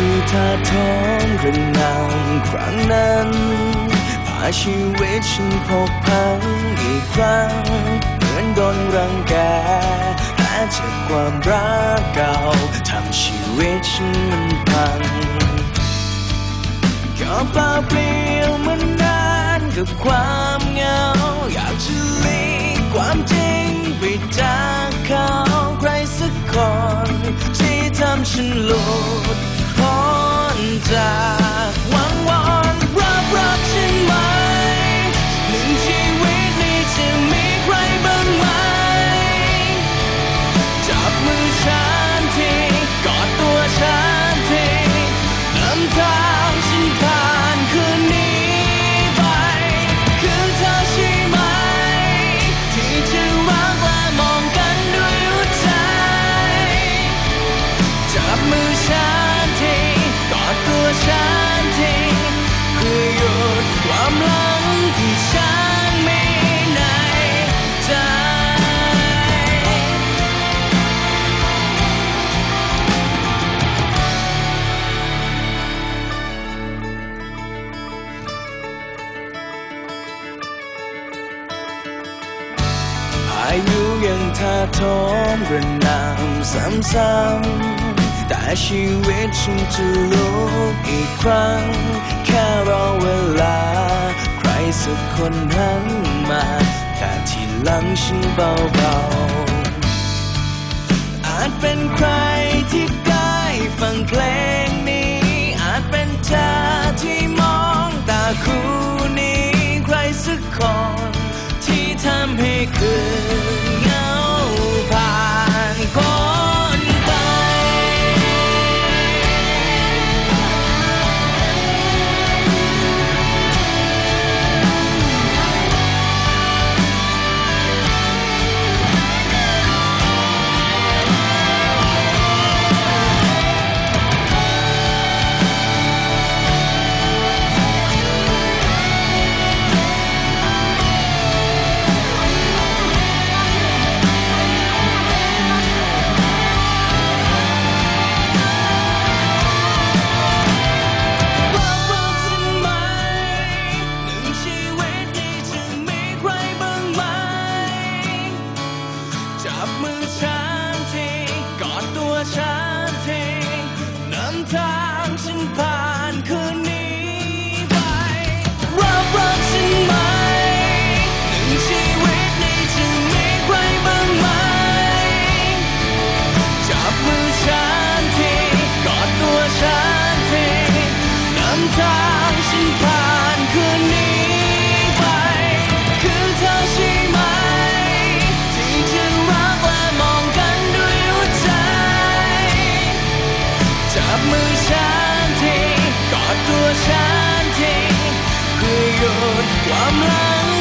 ที่ท่าท้องเรื่องนามครั้งนั้นพาชีวิตฉันพบพังอีกครั้ง เหมือนโดนรังแกหาจากความรักเก่าทำชีวิตฉันมันพังก็เปล่าเปลี่ยวมานนานกับความเหงา อยากจะหลีกความจริงไปจากเขาใครสักคนที่ทำฉันหลุด พ้ พายุยังท่าโทมกระนำซ้ำๆแต่ชีวิตฉันจะลุกอีกครั้ง แค่รอเวลา ใครสักคนหันมา แต่ที่หลังฉันเบาๆ อาจเป็นใครที่ได้ฟังเพลงนี้ อาจเป็นเธอ ฉันทีเพื่อหยุดความหลัง